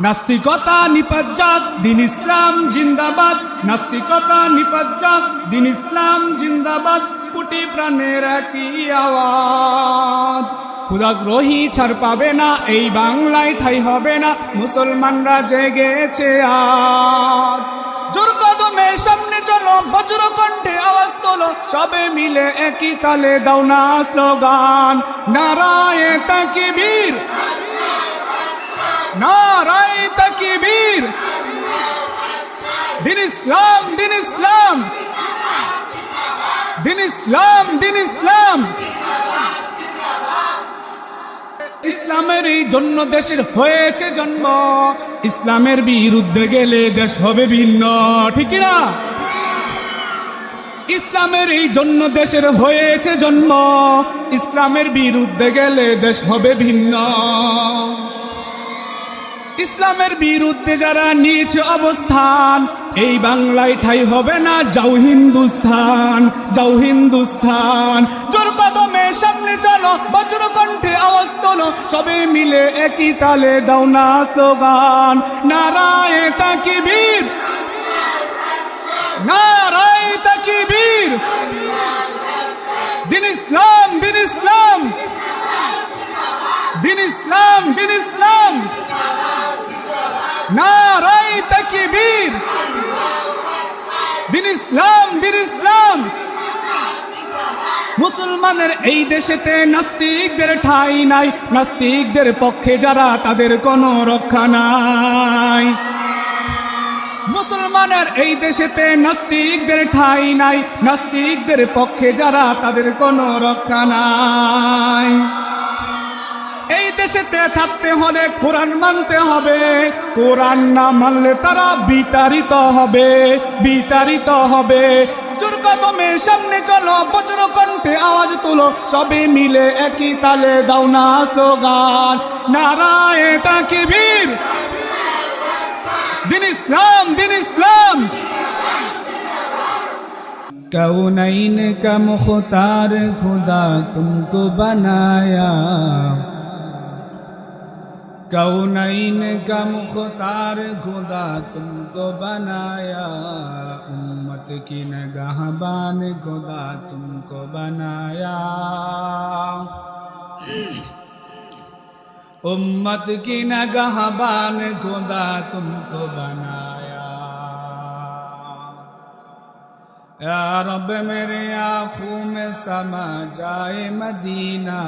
নাস্তিকতা নিপাজ্জাক দিন ইসলাম জিন্দাবাদ। নাস্তিকতা নিপাজ্জাক দিন ইসলাম জিন্দাবাদ। কোটি প্রাণের একই আওয়াজ। ক্ষুদাগ্রহী ছাড় পাবে না, এই বাংলায় ঠাই হবে না, মুসলমানরা জেগেছে আজ। জোর কদমে সামনে চলো, বজ্র কণ্ঠে আওয়াজ তোলো, সবে মিলে একই তালে দাও না স্লোগান। নারায়ে তাকবীর। দিন ইসলাম ইসলাম। দিন ইসলাম ইসলাম। ইসলামের এই জন্য দেশের হয়েছে জন্ম। ইসলামের বিরুদ্ধে গেলে দেশ হবে ভিন্ন, ঠিক না ইসলামের এই জন্য দেশের হয়েছে জন্ম। ইসলামের বিরুদ্ধে গেলে দেশ হবে ভিন্ন। ইসলামের বিরুদ্ধে যারা নিয়েছে অবস্থান, এই বাংলায় ঠাই হবে না যাও হিন্দুস্থান যাও হিন্দুস্থান। জোর কদমে সামনে চলো, বজ্র কণ্ঠে তোলো, সবে মিলে একই তালে দাও না স্লোগান। নারায় তাকিবীর। নারায় তাকিবীর। দিন ইসলাম দিন ইসলাম। দিন ইসলাম দিন ইসলাম। মুসলমানের এই দেশেতে নাস্তিকদের ঠাই নাই। নাস্তিকদের পক্ষে যারা, তাদের কোনো রক্ষা নাই। মুসলমানের এই দেশেতে নাস্তিকদের ঠাই নাই। নাস্তিকদের পক্ষে যারা, তাদের কোনো রক্ষা নাই। এই দেশেতে থাকতে হলে কোরআন মানতে হবে কোরআন না মানলে তারা বিতাড়িত হবে বিতাড়িত হবে চোর কদমে সামনে চলো বজ্র কণ্ঠে আওয়াজ তুলো সবে মিলে একই তালে দাও না স্লোগান নারায় তাকিবীর দিন ইসলাম দিন ইসলাম कौनैन का मुख्तार खुदा तुमको बनाया کونین کا مختار خدا تم کو بنایا، امت کی نگاہ بان خدا تم کو بنایا۔ امت کی نگاہ بان خدا تم کو بنایا۔ یا رب میرے آنکھوں میں سما جائے مدینہ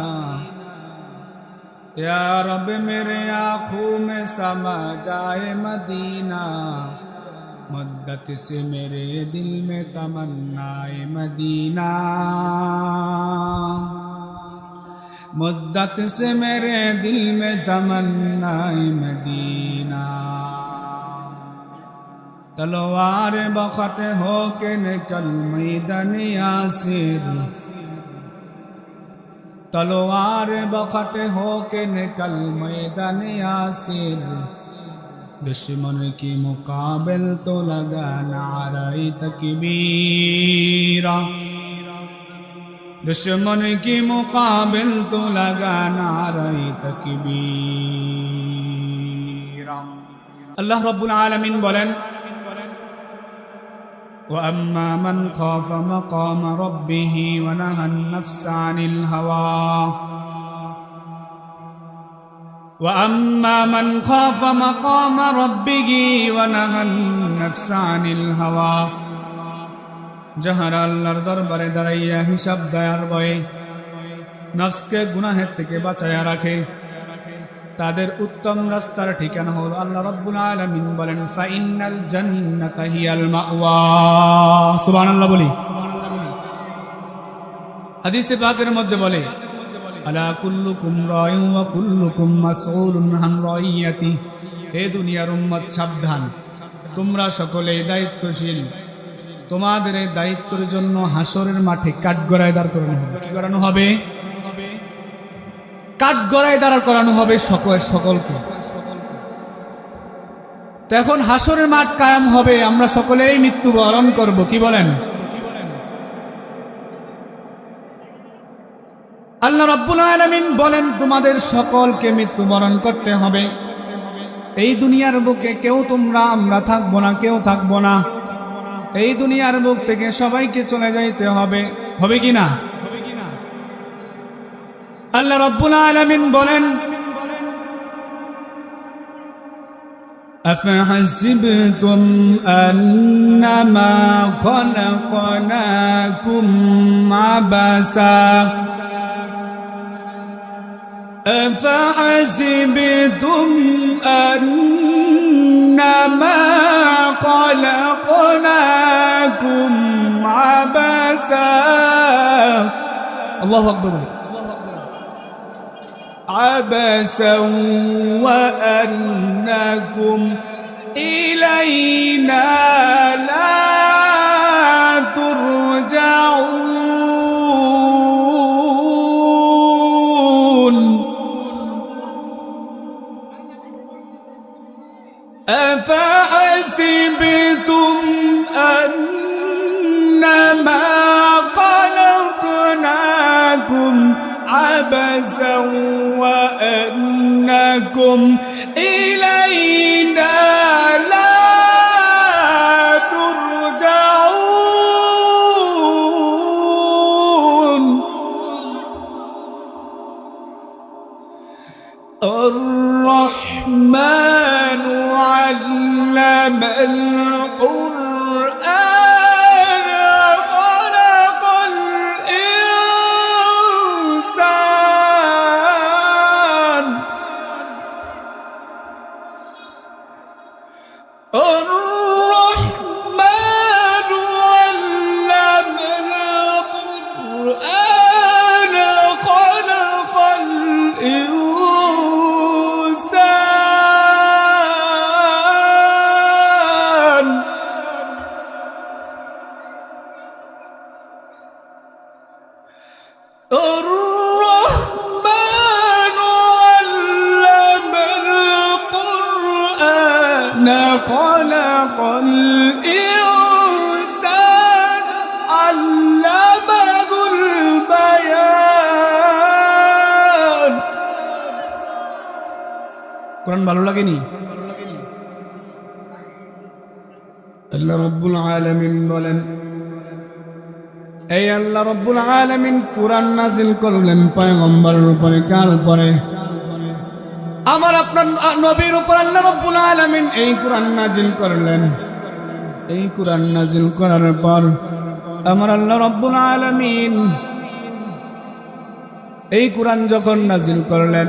یا رب میرے آنکھوں میں سما جائے مدینہ۔ مدت سے میرے دل میں تمنائے مدینہ۔ مدت سے میرے دل میں تمنائے مدینہ۔ تلوار بخت ہو کے نکل میدن سے बखत हो के निकल मैदान यासिर दुश्मन की मुकाबिल तो लगा नाराई तकबीरा दुश्मन की मुकाबिल तो लगा नाराई तकबीरा আল্লাহ রব্বুল আলমিন বলেন وأما من خاف مقام ربه ونهى النفس عن الهوى وأما من خاف مقام ربه ونهى النفس عن الهوى যাহারা আল্লাহর দরবারে দাঁড়াইয়া হিসাব দেয়ার বয়ে নফসকে গুনাহের থেকে বাঁচাইয়া রাখে তাদের উত্তম রাস্তার ঠিকানা হল আল্লাহ রাব্বুল আলামিন বলেন, ফাইনাল জান্নাতা হিয়াল মাওয়া। সুবহানাল্লাহ বলি। হাদিসে পাকের মধ্যে বলে, আলা কুল্লুকুম রায়ু ওয়া কুল্লুকুম মাসউলুন আন রাইয়াতি। হে দুনিয়ার উম্মত, সাবধান। তোমরা সকলে দায়িত্বশীল। তোমাদের এই দায়িত্বের জন্য হাসরের মাঠে কাঠগড়ায় দাঁড় করানো হবে। কি করানো হবে? কাঠ গড়ায় দাঁড়া করানো হবে সকল সকলকে। এখন হাসরের মাঠ কায়াম হবে, আমরা সকলেই মৃত্যুবরণ করব, কি বলেন? আল্লাহ রাব্বুল আলামিন বলেন, তোমাদের সকলকে মৃত্যুবরণ করতে হবে। এই দুনিয়ার বুকে কেউ তোমরা, আমরা থাকব না, কেউ থাকব না। এই দুনিয়ার বুক থেকে সবাইকে চলে যাইতে হবে। হবে কি না? আল্লাহ রব্বুল আলামিন বলেন أفحسبتم أنما خلقناكم عبثا أفحسبتم أنما خلقناكم عبثا الله أكبر عبسا وأنكم إلينا لا ترجعون. أفحسبتم أنما خلقناكم عبثا وأنكم إلينا لا ترجعون. الرحمن علم القرآن. লাগেনি? এই আল্লাহ রব্বুল আলামিন কোরআন নাজিল করলেন পয়গম্বরের উপরে, কার উপরে? আমার আপনার নবীর উপর আল্লাহ রব্বুল আলামিন এই কোরআন নাজিল করলেন। এই কোরআন নাজিল করার পর আমার আল্লাহ রব্বুল আলামিন এই কোরআন যখন নাজিল করলেন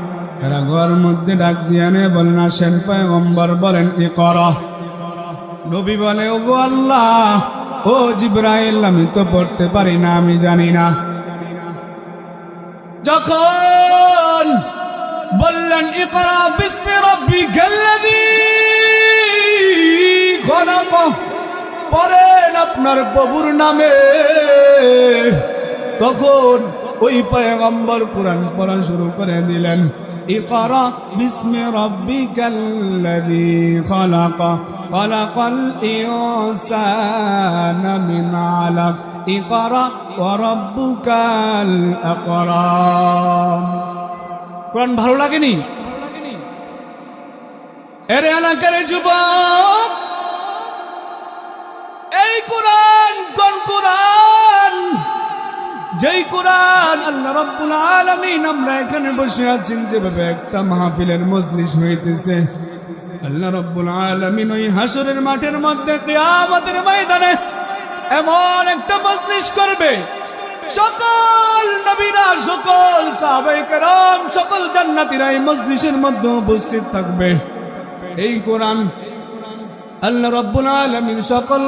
হেরা গুহার মধ্যে ডাক দিয়ে বলেন আসেন পয়গম্বর বলেন, এ কর। নবী বলে ও গো আল্লাহ, ও জিব্রাইল, আমি তো পড়তে পারি না, আমি জানি না। যখন বললেন ইকরা বিসমি রাব্বিকাল্লাযী খলাক। পড়েন আপনার প্রভুর নামে। তখন ওই পয়গম্বর কোরআন পড়া শুরু করে দিলেন। ইকরা বিসমি রাব্বিকাল্লাযী খলাক খলাকাল ইনসানা মিন আলাক ইকরা ওয়া রাব্বুকাল আকরাম কোরআন ভালো লাগেনি? এর এলাকার যুবক, এই কোরআন কোন কোরআন? যেই কোরআন আল্লাহ রাব্বুল আলামিন আমরা এখানে বসে আছি যেভাবে একটা মাহফিলের মজলিস হইতেছে। আল্লাহ রাব্বুল আলামিন ওই হাসরের মাঠের মধ্যে কিয়ামতের ময়দানে এমন একটা মজলিস করবে। সকল নবীরা, সকল সাহাবায়ে কেরাম, সকল জান্নাতীরা এই মজলিসের মধ্যে উপস্থিত থাকবে। এই কোরআন আল্লাহ রব্বুল আলমিন সকল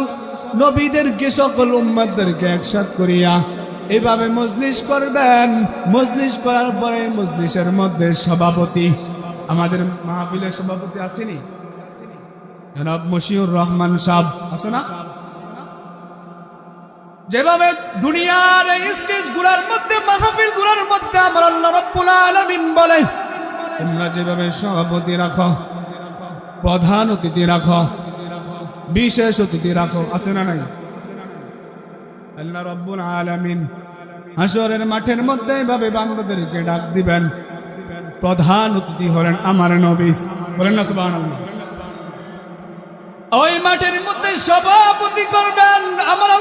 নবীদেরকে, সকল উম্মাদেরকে একসাথ করিয়া এভাবে মজলিস করবেন। মজলিস করার পরে মজলিসের মধ্যে সভাপতি, আমাদের মাহফিলের সভাপতি আসেনি? জনাব মশিউর রহমান সাহ আছে না? যেভাবে দুনিয়ার এই স্টেজগুলার মধ্যে, মাহফিলগুলার মধ্যে আমার আল্লাহ রব্বুল আলামিন বলে, তোমরা যেভাবে সভাপতি রাখো, প্রধান অতিথি রাখো, বিশেষ অতিথি রাখো, আছে না নাই? আল্লাহ রব্বুল আলামিন হাসরের মাঠের মধ্যে ডাক দিবেন। প্রধান অতিথি হলেন আমার নবী। বলেন না ওই মাঠের মধ্যে সভাপতি করবেন আমার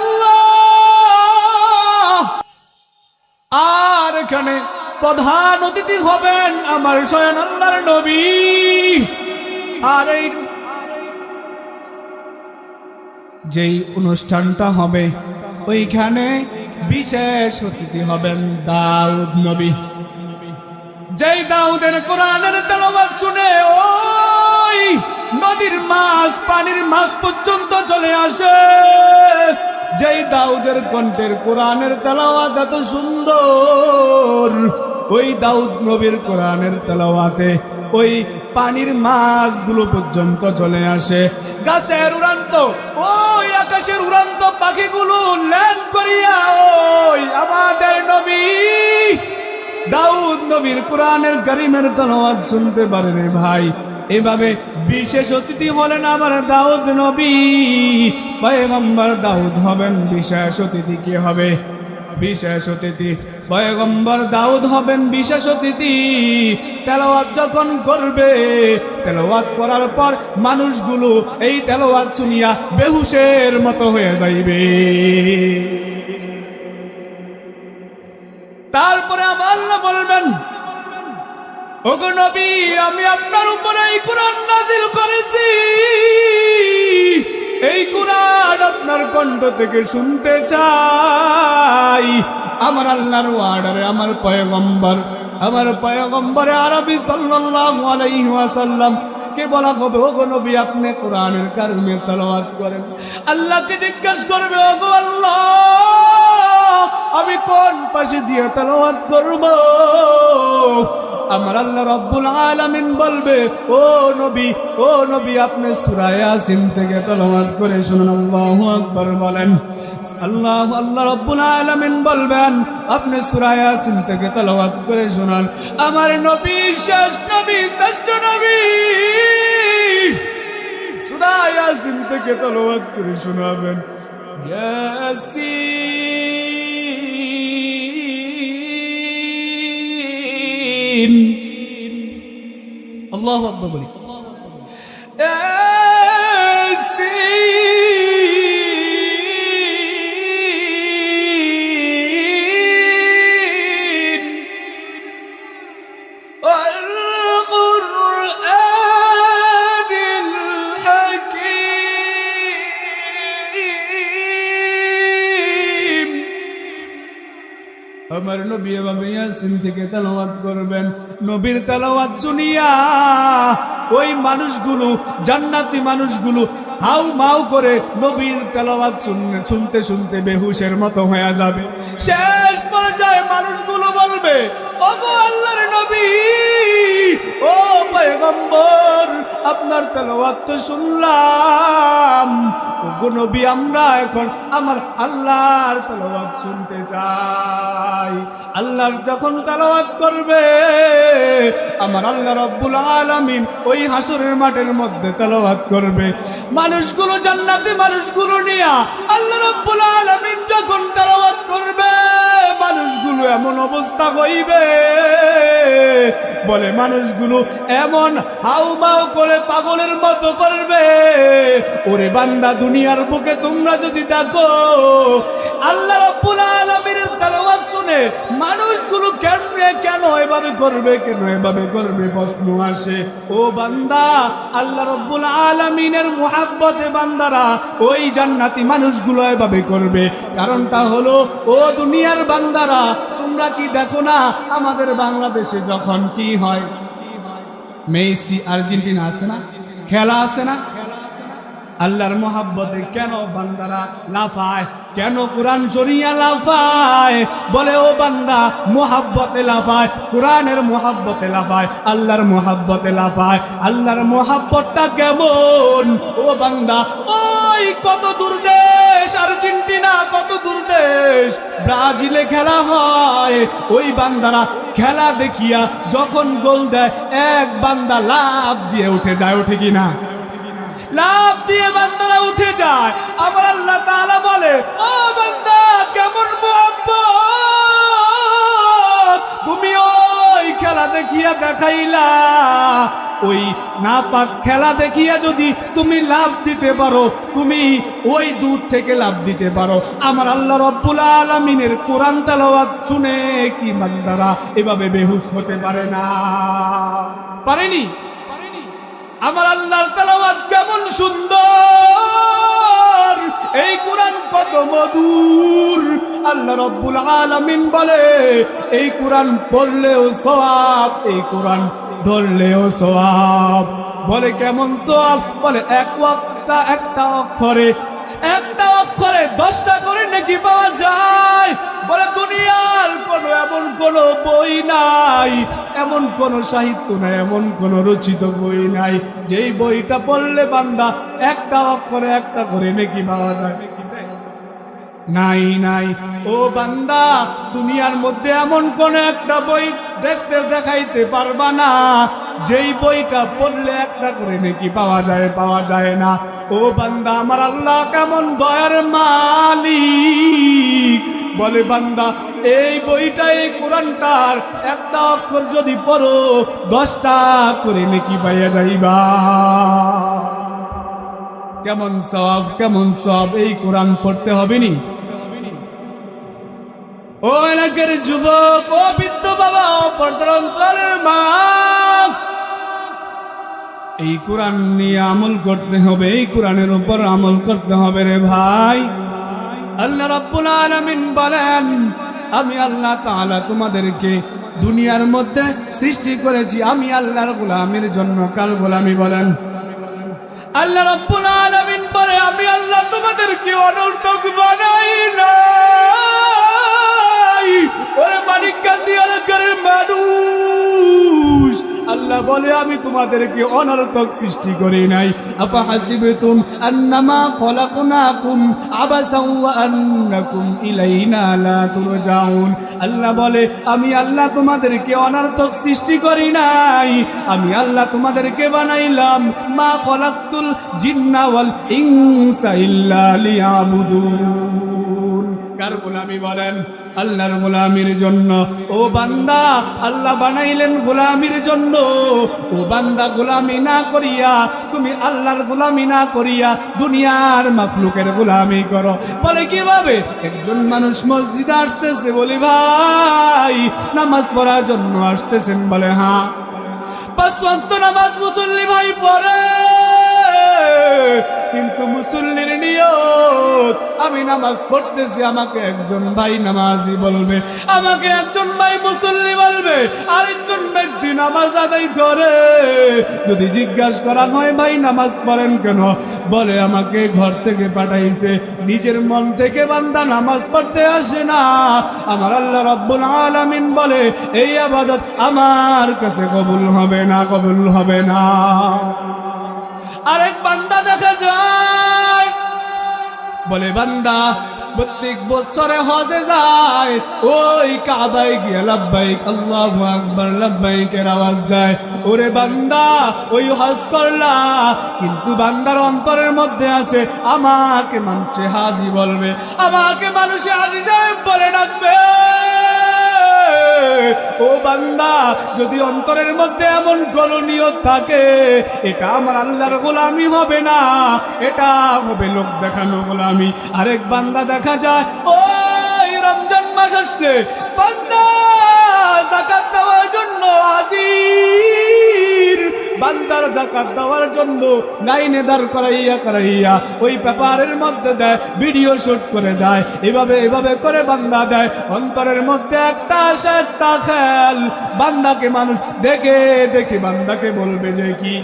আর এখানে প্রধান অতিথি হবেন আমার স্বয়ং আল্লাহর নবী। আর এই যেই অনুষ্ঠানটা হবে ওইখানে বিশেষ অতিথি হবেন দাউদ নবী। যেই দাউদের কোরআনের তেলাওয়াত শুনে ওই নদীর মাছ, পানির মাছ পর্যন্ত চলে আসে। যেই দাউদের কণ্ঠের কোরআনের তেলাওয়াত এত সুন্দর, ওই দাউদ নবীর কোরআনের তেলাওয়াতে ওই পানির মাছগুলো পর্যন্ত চলে আসে। গাছের উড়ান্ত, ওই আকাশের উড়ান্ত পাখিগুলো ল্যান্ড করিয়া, ওই আমাদের নবী দাউদ নবীর কোরআনের কারিমের তেলাওয়াত শুনতে পারে রে ভাই। এভাবে বিশেষ অতিথি হলেন আমার দাউদ নবী, পয়গম্বর দাউদ হবেন বিশেষ অতিথি কে হবে? বিশেষ অতিথি পয়গম্বর দাউদ হবেন বিশেষ অতিথি তেলাওয়াত যখন করবে, তেলাওয়াত করার পর মানুষগুলো এই তেলাওয়াত শুনিয়া বেহুশের মতো হয়ে যাইবে। তারপরে আমার বলবেন, ওগো নবী, আমি আপনার উপরে এই কোরআন নাজিল করেছি। এই কোরআন আপনার কণ্ঠ থেকে শুনতে চাই। আমার আল্লাহর ওয়ার্ডারে, আমার পয়গম্বর, আমার পয়গম্বরে আরবি সাল্লাল্লাহু আলাইহি ওয়াসাল্লাম, কে বলা হবে, ওগো নবী, আপনি কোরআনের কারণে তেলাওয়াত করেন। আল্লাহকে জিজ্ঞাসা করবে, ওগো আল্লাহ, আমি কোন পাশে দিয়ে তেলাওয়াত করব? আমার আল্লাহ রব্বুল আলামিন বলবে, ও নবী ও নবী, আপনি সূরা ইয়াসিন থেকে তেলাওয়াত করে শুনুন, আল্লাহু আকবার বলেন। আল্লাহ আল্লাহ রব্বুল আলামিন বলবেন, আপনি সূরা ইয়াসিন থেকে তেলাওয়াত করে শুনান। আমার নবী শেষ নবী, শ্রেষ্ঠ নবী। সূরা ইয়াসিন থেকে তেলাওয়াত করে শোনাবেন। ইয়াসিন আল্লাহু আকবর বলি। আমার নবী এভাবে ইয়াসিন থেকে তেলাওয়াত করবেন। নবীর তেলাওয়াত শুনিয়া ওই মানুষগুলো, জান্নাতি মানুষগুলো হাউ মাউ করে নবীর তেলাওয়াত শুনে শুনতে শুনতে বেহুশের মতো হয়ে যাবে। শেষ পর্যায়ে মানুষগুলো বলবে আল্লাহর নবী, ও আপনার তেলাওয়াত তো শুনলাম। ওগো নবী, আমরা এখন আমার আল্লাহর তেলাওয়াত শুনতে চাই। আল্লাহর যখন তেলাওয়াত করবে, আমার আল্লাহ রব্বুল আলামিন ওই হাসরের মাঠের মধ্যে তেলাওয়াত করবে। মানুষগুলো জান্নাতি মানুষগুলো নিয়া আল্লাহ রব্বুল আলামিন যখন তেলাওয়াত করবে মানুষগুলো এমন অবস্থা হইবে বলে মানুষগুলো এমন হাউমাউ করে পাগলের মতো করবে। ওরে বান্দা, দুনিয়ার বুকে তোমরা যদি দেখো আল্লাহ রাব্বুল আলামিনের তেলাওয়াত শুনে মানুষগুলো কেন কেন এভাবে করবে, কেন এভাবে করবে প্রশ্ন আসে। ও বান্দা, আল্লাহ রাব্বুল আলামিনের মুহাব্বতে বান্দারা, ওই জান্নাতি মানুষগুলো এভাবে করবে। কারণটা হলো, ও দুনিয়ার বান্দারা, তোমরা কি দেখো না, আমাদের বাংলাদেশে যখন কি হয়? মেসি আর্জেন্টিনা আছে না? খেলা আছে না? আল্লাহর মোহাব্বতে কেন বান্দারা লাফায়? কেন কোরআন জড়িয়া লাফায়? বলে, ও বান্দা, মোহাব্বতে লাফায়, কোরআনের মোহাব্বতে লাফায়, আল্লাহর মোহাব্বতে লাফায়। আল্লাহর মোহাব্বতটা কেমন? ও বান্দা, ওই কত দূর দেশ, আর্জেন্টিনা কত দূর দেশ, ব্রাজিলে খেলা হয়। ওই বান্দারা খেলা দেখিয়া যখন গোল দেয়, এক বান্দা লাভ দিয়ে উঠে যায় উঠে কিনা লাভ দিয়ে বান্দারা উঠে যায়। আবার আল্লাহ তাআলা বলে, ও বান্দা, কেমন তুমি ওই খেলা দেখিয়া দেখাইলা। ওই না পাক খেলা দেখিয়া যদি তুমি লাভ দিতে পারো, তুমি ওই দূর থেকে লাভ দিতে পারো। আমার আল্লাহ রব্বুল আলমিনের কোরআন তালাওয়াত শুনে কি বান্দারা এভাবে বেহুশ হতে পারে না? পারেনি? আমার আল্লাহর তালাওয়াত কেমন সুন্দর? এই কোরআন কত মধুর। আল্লাহ রব্বুল আলামিন বলে, এই কোরআন পড়লেও সওয়াব, এই কোরআন ধরলেও সওয়াব। বলে কেমন সওয়াব? বলে এক একটা অক্ষরে একটা অক্ষরে দশটা করে নাকি পাওয়া যায়। বলে, দুনিয়ার কোনো এমন কোন বই নাই, এমন কোন সাহিত্য নাই, এমন কোন রচিত বই নাই। যেই বইটা পড়লে বান্দা একটা অক্ষরে একটা করে নাকি পাওয়া যায়। নাই নাই। ও বান্দা, দুনিয়ার মধ্যে এমন কোন একটা বই দেখতে দেখাইতে পারবা না। যেই বইটা পড়লে একটা করে নাকি পাওয়া যায় পাওয়া যায় না। ও বান্দা, আমার আল্লাহ কেমন দয়ার মালিক। বলে, বান্দা, এই বইটা, এই কোরআনটার একটা অক্ষর যদি পড়ো, দশটা করে নাকি পাইয়া যাইবা। কেমন সব কেমন সব, এই কোরআন পড়তে হবে নি ও এলাকার যুবক, ও বৃদ্ধ বাবা, ও পর্দার মা। এই কোরআন নিয়ে আমল করতে হবে, এই কোরআনের উপর আমল করতে হবে রে ভাই। আল্লাহ রাব্বুল আলামিন বলেন, আমি আল্লাহ তাআলা তোমাদেরকে দুনিয়ার মধ্যে সৃষ্টি করেছি, আমি আল্লাহর গোলামের জন্য কাল গোলামি বলেন। আল্লাহ রাব্বুল আলামিন বলে, আমি আল্লাহ তোমাদেরকে অনর্থক বানাই আল্লাহ বলে, আমি তোমাদেরকে অনর্থক সৃষ্টি করি নাই। আফা হাসিবতুম আন্নামা খলাকনাকুম আবাসাও ওয়া আন্নাকুম ইলাইনা লা তুরজাউন। আল্লাহ বলে, আমি আল্লাহ তোমাদেরকে অনর্থক সৃষ্টি করি নাই। আমি আল্লাহ তোমাদেরকে বানাইলাম। মা খলাকতুল জিন্না ওয়াল ইনসা ইল্লা লিয়াবুদুন। কার গোলামি বলেন? আল্লাহর গোলামির জন্য। ও বান্দা, আল্লাহ বানাইলেন গোলামির জন্য। ও বান্দা, গোলামি না করিয়া, তুমি আল্লাহর গোলামি না করিয়া দুনিয়ার মাখলুকের গোলামি করো। বলে কীভাবে? একজন মানুষ মসজিদে আসতেছে বলি, ভাই, নামাজ পড়ার জন্য আসতেছেন। বলে হ্যাঁ। পাঁচ নামাজ মুসল্লি ভাই পড়ে। কিন্তু মুসল্লির নিয়ত, আমি নামাজ পড়তেছি, আমাকে একজন ভাই নামাজি বলবে। আমাকে একজন ভাই মুসল্লি বলবে, আরেকজন ব্যক্তি নামাজ আদায় করে। যদি জিজ্ঞাসা করা হয়, ভাই, নামাজ পড়েন কেন? বলে, আমাকে ঘর থেকে পাঠাইছে। নিজের মন থেকে বান্দা নামাজ পড়তে আসে না। আমার আল্লাহ রব্বুল আলামিন বলে, এই আবাদত আমার কাছে কবুল হবে না, কবুল হবে না। আরেক বান্দা দেখা যায়। বলে, বান্দা, প্রত্যেক বছরে হজে যায়। ওই কাবাই গিয়ে লাভবাইক আল্লাহু আকবার লাভবাইকের আওয়াজ দেয়। ওরে বান্দা, ওই হজ করলা, কিন্তু বান্দার অন্তরের মধ্যে আছে, আমাকে মানুষে হাজি বলবে। আমাকে মানুষে হাজি সাহেব বলে ডাকবে। ও বান্দা, যদি অন্তরের মধ্যে এমন গলনীয় থাকে, এটা আমার আল্লাহর গোলামি হবে না, এটা হবে লোক দেখানো গোলামি। আরেক বান্দা দেখা যায় ও রমজান মাস আসলে বান্দা, জাকাত দেওয়ার জন্য হাজির বান্দার জাকাত দেওয়ার জন্য লাইনে দাঁড় করাইয়া করাইয়া ওই পেপারের মধ্যে দেয় ভিডিও শুট করে দেয়। এভাবে এভাবে করে বান্দা দেয়। অন্তরের মধ্যে একটা একটা খেল বান্দাকে মানুষ দেখে দেখে বান্দাকে বলবে যে কি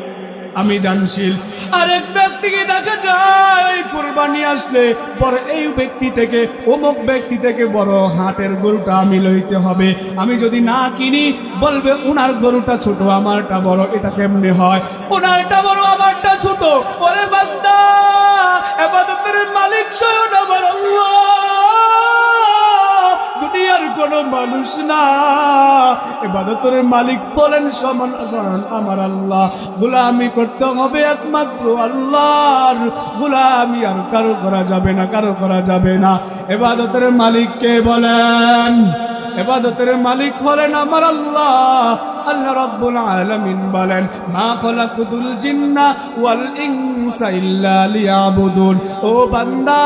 আমি দানশীল। আরেক ব্যক্তিকে দেখা যায়, কোরবানি আসলে বড় এই ব্যক্তি থেকে, অমুক ব্যক্তি থেকে বড় হাটের গরুটা আমি লইতে হবে। আমি যদি না কিনি, বলবে ওনার গরুটা ছোট, আমারটা বড়, এটা কেমনে হয়? ওনারটা বড়, আমারটা ছোট। ওরে বান্দা, এবাদতের মালিক স্বয়ং আমার দুনিয়ার কোন মানুষ না। এবাদতের মালিক বলেন, সমান সমান আমার আল্লাহ। গুলামি করতে হবে একমাত্র আল্লাহর। গুলামি আর কারও করা যাবে না, কারও করা যাবে না। এবাদতের মালিককে বলেন? এবাদতের মালিক হলেন আমার আল্লাহ। আল্লাহ রাব্বুল আলামিন বলেন মা খলাকুতুল জিন্না ওয়াল ইনসা ইল্লা লিয়াবুদুন ও বান্দা,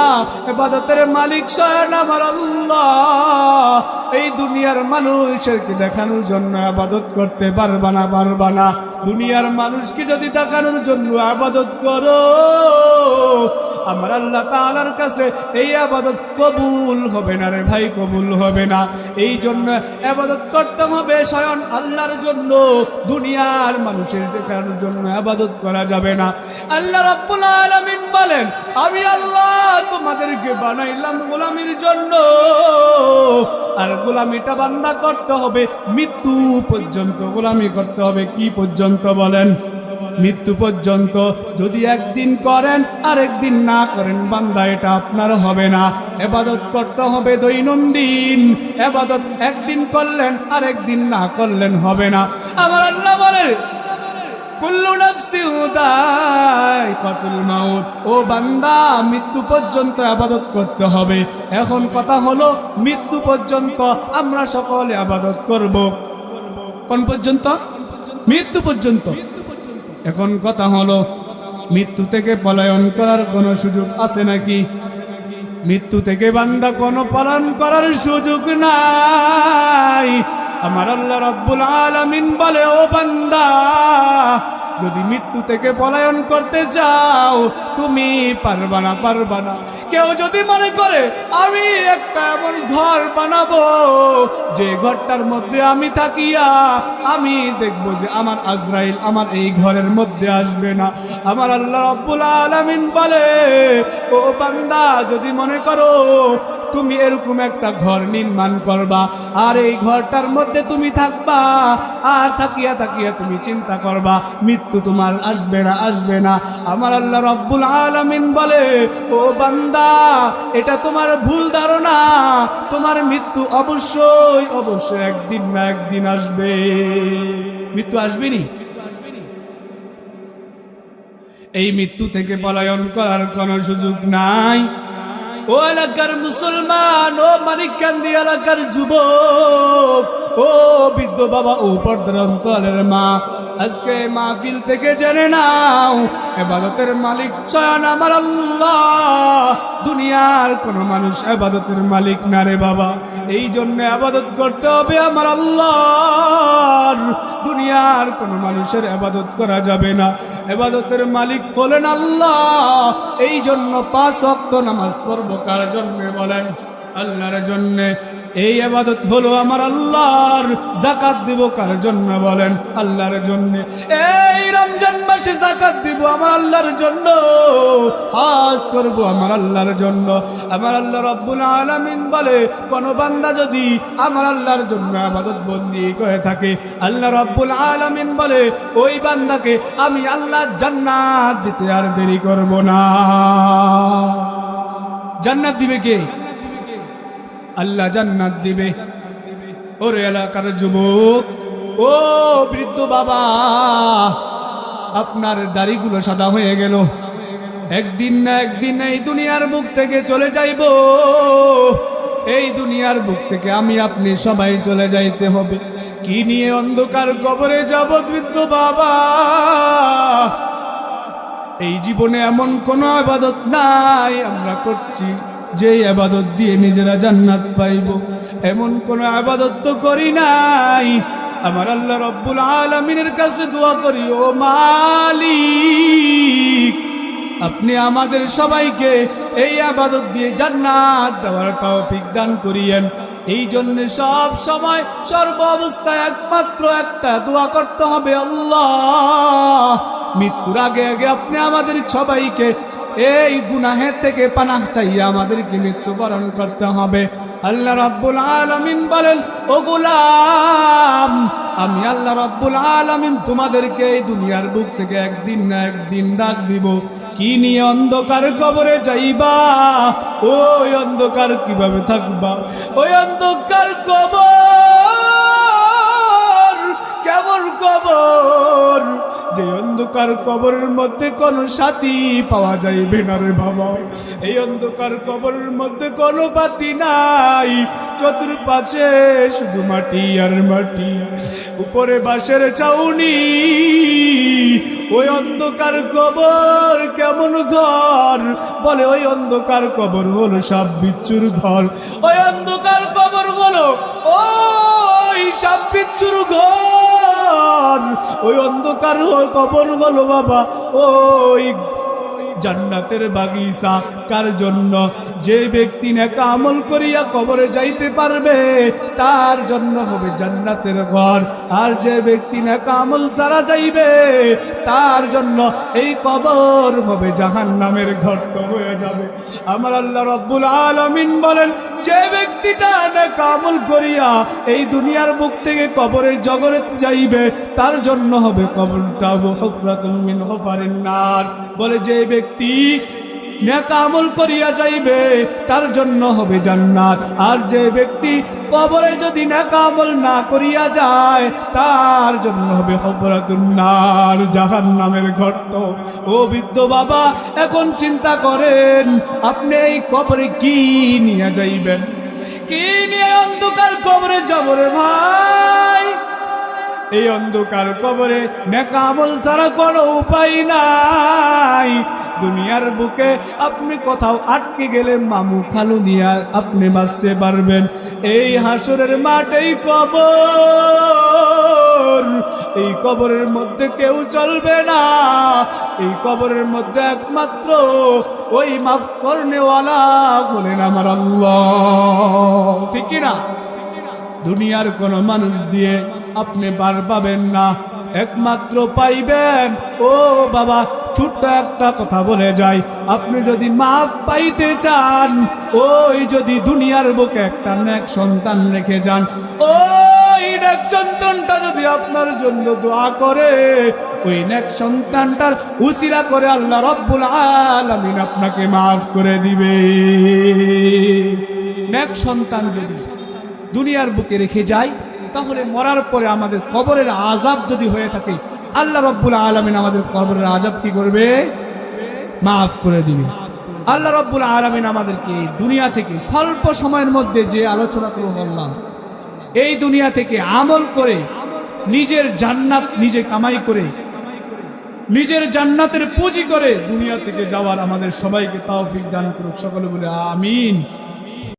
ইবাদতের মালিক স্বয়ং আমার আল্লাহ। এই দুনিয়ার মানুষেরকে দেখানোর জন্য আবাদত করতে পারবা না পারবা না? দুনিয়ার মানুষকে যদি দেখানোর জন্য আবাদত করো আমার আল্লাহ তাআলার কাছে এই আবাদত কবুল হবে না রে ভাই, কবুল হবে না। এই জন্য আবাদত করতে হবে, স্বয়ং আল্লাহর জন্য। দুনিয়ার মানুষের দেখানোর জন্য আবাদত করা যাবে না। আল্লাহ রাব্বুল আলামিন বলেন, আমি আল্লাহ তোমাদেরকে বানাইলাম গোলামির জন্য। আর গোলামিটা বান্দা করতে হবে, মৃত্যু পর্যন্ত গোলামি করতে হবে। কি পর্যন্ত বলেন? মৃত্যু পর্যন্ত যদি একদিন করেন আর একদিন না করেন, বান্দা, এটা আপনার হবে না। এবাদত করতে হবে দৈনন্দিন। এবাদত একদিন করলেন আর একদিন না করলেন হবে না। আমার আল্লাহ বলে কুল্লু ও বান্দা, মৃত্যু পর্যন্ত আবাদত করতে হবে। এখন কথা হলো, মৃত্যু পর্যন্ত আমরা সকলে আবাদত করব। কোন পর্যন্ত? মৃত্যু পর্যন্ত। এখন কথা হলো, মৃত্যু থেকে পলায়ন করার কোনো সুযোগ আছে নাকি? মৃত্যু থেকে বান্দা কোনো পালন করার সুযোগ নাই। আমার আল্লাহ রাব্বুল আলামিন বলে, ও বান্দা, যদি মৃত্যু থেকে পলায়ন করতে চাও, তুমি পারবা না পারবা না। কেউ যদি মনে করে, আমি একটা এমন ঘর বানাবো যে ঘরটার মধ্যে আমি থাকিয়া, আমি দেখব যে আমার আজরাইল আমার এই ঘরের মধ্যে আসবে না। আমার আল্লাহ রাব্বুল আলামিন বলে, ও বান্দা, যদি মনে করো তুমি এরকম একটা ঘর নির্মাণ করবা, আর এই ঘরটার মধ্যে তুমি থাকবা, আর থাকিয়া থাকিয়া তুমি চিন্তা করবা, মৃত্যু তোমার আসবে না আসবে না। আমার আল্লাহ রব্বুল আলামিন বলে, ও বান্দা, এটা তোমার ভুল ধারণা, তোমার মৃত্যু অবশ্যই অবশ্যই একদিন না একদিন আসবে। মৃত্যু আসবেনি? এই মৃত্যু থেকে পলায়ন করার কোনো সুযোগ নাই। ও এলাকার মুসলমান, ও মানিককান্দি এলাকার যুবক, ও বৃদ্ধ বাবা ও পর্দার অন্তরের মা আজকে মাহফিল থেকে জেনে নাও, এবাদতের মালিক স্বয়ং আমার আল্লাহ। দুনিয়ার কোন মানুষ এবাদতের মালিক না রে বাবা। এই জন্য আবাদত করতে হবে আমার আল্লাহ দুনিয়ার কোন মানুষের আবাদত করা যাবে না। এবাদতের মালিক বলেন আল্লাহ। এই জন্য পাঁচ অক্ত নামাজ পড়ব কার জন্যে বলেন? আল্লাহর জন্যে। এই আবাদত হলো আমার আল্লাহর জাকাত দিব কার জন্য বলেন? আল্লাহর জন্য। এই রমজান মাসে জাকাত দিব আমার আল্লাহর জন্য। হাজ করব আমার আল্লাহর জন্য। আমার আল্লাহ রব্বুল আলামিন বলে, কোন বান্দা যদি আমার আল্লাহর জন্য আবাদত বন্দি করে থাকে, আল্লাহ রব্বুল আলামিন বলে, ওই বান্দাকে আমি আল্লাহ জান্নাত দিতে আর দেরি করব না। জান্নাত দিবে কে? আল্লাহ জান্নাত দিবে। ওর এলাকার যুবক, ও বৃদ্ধ বাবা, আপনার দাড়িগুলো সাদা হয়ে গেল। একদিন না একদিন এই দুনিয়ার বুক থেকে চলে যাইব। এই দুনিয়ার বুক থেকে আমি আপনি সবাই চলে যাইতে হবে। কি নিয়ে অন্ধকার কবরে যাব বৃদ্ধ বাবা? এই জীবনে এমন কোনো আবাদত নাই, আমরা করছি। যে আবাদত দিয়ে নিজেরা জান্নাত পাইব, এমন কোনো আবাদত তো করি নাই। আমার আল্লাহ রব্বুল আলমিনের কাছে দোয়া করি, ও মালিক, আপনি আমাদের সবাইকে এই আবাদত দিয়ে জান্নাত দেওয়ার তৌফিক দান করিয়েন। এই জন্য সব সময় সর্ব অবস্থায় একমাত্র একটা দোয়া করতে হবে আল্লাহ। মৃত্যুর আগে আগে আপনি আমাদের সবাইকে এই গুনাহের থেকে পানাহ চাইয়ে আমাদেরকে মৃত্যুবরণ করতে হবে। আল্লাহ রাব্বুল আলামিন বলেন, ও গোলাম, আমি আল্লাহ রাব্বুল আলামিন তোমাদেরকে এই দুনিয়ার বুক থেকে একদিন না একদিন ডাক দিব। কি নিয়ে অন্ধকার কবরে যাইবা? ওই অন্ধকার কীভাবে থাকবা? ওই অন্ধকার কবর, কেমন কবর? যে অন্ধকার কবরের মধ্যে কোন সাথী পাওয়া যাইবে না বাবা। এই অন্ধকার কবরের মধ্যে কোন বাতি নাই। চতুর্পাশে শুধু মাটি আর মাটি। উপরে বাঁশের চাউনি ওই অন্ধকার কবর কেমন ঘর? বলে, ওই অন্ধকার কবর হলো সব বিচ্ছুর ঘর। ওই অন্ধকার কবর হলো ওই সব বিচ্ছুর ঘর। ওই অন্ধকার কবর হলো বাবা, ওই জান্নাতের বাগিচা। কার জন্য যে ব্যক্তি নেকা আমল করিয়া কবরে যাইতে পারবে, তার জন্য হবে জান্নাতের ঘর। আর যে ব্যক্তি নেকা আমল সারা যাইবে, তার জন্য এই কবর হবে জাহান নামের ঘরটা হয়ে যাবে। আমার আল্লাহ রব্বুল আলমিন বলেন, যে ব্যক্তিটা নেকা আমল করিয়া এই দুনিয়ার বুক থেকে কবরের জগরে যাইবে, তার জন্য হবে কবরটা হফরাতুল মিন হফারিন নার। বলে যে ব্যক্তি নেকা আমল করিয়া যাইবে, তার জন্য হবে জান্নাত। আর যে ব্যক্তি কবরে যদি নেকা আমল না করিয়া যায়, তার জন্য হবে হবরাতুন্নার জাহান নামের গর্ত ও বৃদ্ধ বাবা, এখন চিন্তা করেন, আপনি এই কবরে কি নিয়ে যাইবেন? কি নিয়ে অন্ধকার কবরে যাব রে ভাই? এই অন্ধকার কবরে নেকা আমল ছাড়া কোনো উপায় নাই। দুনিয়ার বুকে আপনি কোথাও আটকে গেলে মামু খালু দিয়া আপনি বাঁচতে পারবেন। এই হাসরের মাঠেই কবর। এই কবরের মধ্যে কেউ চলবে না। এই কবরের মধ্যে একমাত্র ওই মাফ করনেওয়ালা বলেন আমার আল্লাহ। ঠিক কিনা? দুনিয়ার কোন মানুষ দিয়ে আপনি বার পাবেন না। একমাত্র পাইবেন। ও বাবা, ছোট্ট একটা কথা বলে যাই। আপনি যদি মাপ পাইতে চান, ওই যদি দুনিয়ার বুকে একটা নেক সন্তান রেখে যান নেক সন্তানটা যদি আপনার জন্য দোয়া করে, ওই সন্তানটার করে আপনাকে মাফ করে দিবে। সন্তান যদি দুনিয়ার বুকে রেখে যাই, তাহলে মরার পরে আমাদের কবরের আজাব যদি হয়ে থাকে, আল্লাহ রব্বুল আলমিন আমাদের কবরের আজাব কি করবে? মাফ করে দিবে। আল্লাহ রব্বুল আলমিন আমাদেরকে দুনিয়া থেকে স্বল্প সময়ের মধ্যে যে আলোচনা করে বললাম, এই দুনিয়া থেকে আমল করে নিজের জান্নাত নিজে কামাই করে, নিজের জান্নাতের পুঁজি করে দুনিয়া থেকে যাওয়ার আমাদের সবাইকে তাওফিক দান করুক, সকলে বলে আমিন।